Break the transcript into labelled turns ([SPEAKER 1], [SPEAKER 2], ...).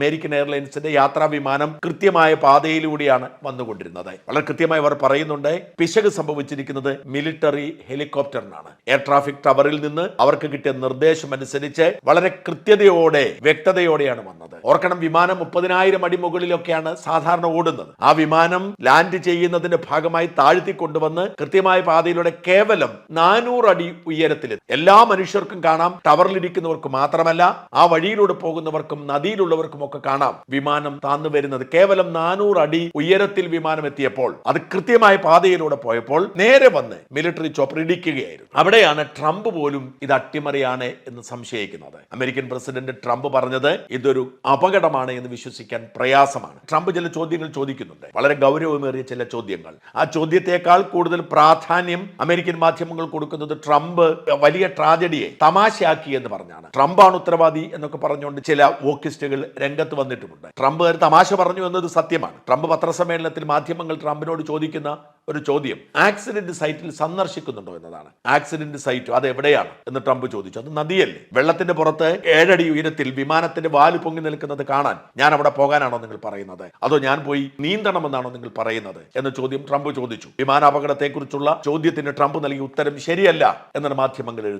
[SPEAKER 1] American എയർലൈൻസിന്റെ യാത്രാ വിമാനം കൃത്യമായ പാതയിലൂടെയാണ് വന്നുകൊണ്ടിരുന്നത്. വളരെ കൃത്യമായി അവർ പറയുന്നുണ്ട് പിശക് സംഭവിച്ചിരിക്കുന്നത് മിലിറ്ററി ഹെലികോപ്റ്ററിനാണ്. എയർ ട്രാഫിക് ടവറിൽ നിന്ന് അവർക്ക് കിട്ടിയ നിർദ്ദേശം അനുസരിച്ച് വളരെ കൃത്യതയോടെ വ്യക്തതയോടെയാണ് വന്നത്. ഓർക്കണം വിമാനം മുപ്പതിനായിരം അടി മുകളിലൊക്കെയാണ് സാധാരണ ഓടുന്നത്. ആ വിമാനം ലാൻഡ് ചെയ്യുന്നതിന്റെ ഭാഗമായി താഴ്ത്തി കൊണ്ടുവന്ന് കൃത്യമായ പാതയിലൂടെ കേവലം നാനൂറ് അടി ഉയരത്തിൽ എല്ലാ മനുഷ്യർക്കും കാണാം ടവറിലിരിക്കുന്നവർക്ക് മാത്രമല്ല ആ വഴിയിലൂടെ പോകുന്നവർക്കും നദിയിലുള്ളവർക്കും ഒക്കെ കാണാം. വിമാനം താന്നു വരുന്നത് കേവലം നാനൂറ് അടി ഉയരത്തിൽ വിമാനം എത്തിയപ്പോൾ അത് കൃത്യമായ പാതയിലൂടെ പോയപ്പോൾ നേരെ വന്ന് മിലിറ്ററി ചോപ്പർ ഇടിക്കുകയായിരുന്നു. അവിടെയാണ് ട്രംപ് പോലും ഇത് അട്ടിമറിയാണ് എന്ന് സംശയിക്കുന്നത്. അമേരിക്കൻ പ്രസിഡന്റ് ട്രംപ് പറഞ്ഞത് ഇതൊരു അപകടമാണ് എന്ന് വിശ്വസിക്കാൻ പ്രയാസമാണ്. ട്രംപ് ചില ചോദ്യങ്ങൾ ചോദിക്കുന്നുണ്ട്. വളരെ ഗൗരവമേറിയ ചില ചോദ്യങ്ങൾ. ആ ചോദ്യത്തെക്കാൾ കൂടുതൽ പ്രാധാന്യം അമേരിക്കൻ മാധ്യമങ്ങൾ കൊടുക്കുന്നത് ട്രംപ് വലിയ ട്രാജഡിയെ തമാശയാക്കി എന്ന് പറഞ്ഞാണ്. ആണ് ഉത്തരവാദി എന്നൊക്കെ പറഞ്ഞുകൊണ്ട് ചില വോക്കിസ്റ്റുകൾ രംഗത്ത് വന്നിട്ടുമുണ്ട്. ട്രംപ് ഒരു തമാശ പറഞ്ഞു എന്നത് സത്യമാണ്. ട്രംപ് പത്രസമ്മേളനത്തിൽ മാധ്യമങ്ങൾ ട്രംപിനോട് ചോദിക്കുന്ന ഒരു ചോദ്യം ആക്സിഡന്റ് സൈറ്റിൽ സന്ദർശിക്കുന്നുണ്ടോ? എന്നതാണ്. ആക്സിഡന്റ് സൈറ്റ് അത് എവിടെയാണ്? എന്ന് ട്രംപ് ചോദിച്ചു. അത് നദിയല്ലേ? വെള്ളത്തിന്റെ പുറത്ത് ഏഴടി ഉയരത്തിൽ വിമാനത്തിന്റെ വാൽ പൊങ്ങി നിൽക്കുന്നത് കാണാൻ ഞാൻ അവിടെ പോകാനാണോ നിങ്ങൾ പറയുന്നത്? അതോ ഞാൻ പോയി നീന്തണമെന്നാണോ നിങ്ങൾ പറയുന്നത്? എന്ന ചോദ്യം ട്രംപ് ചോദിച്ചു. വിമാനാപകടത്തെക്കുറിച്ചുള്ള ചോദ്യത്തിന് ട്രംപ് നൽകിയ ഉത്തരം ശരിയല്ല എന്നാണ് മാധ്യമങ്ങൾ എഴുതുന്നത്.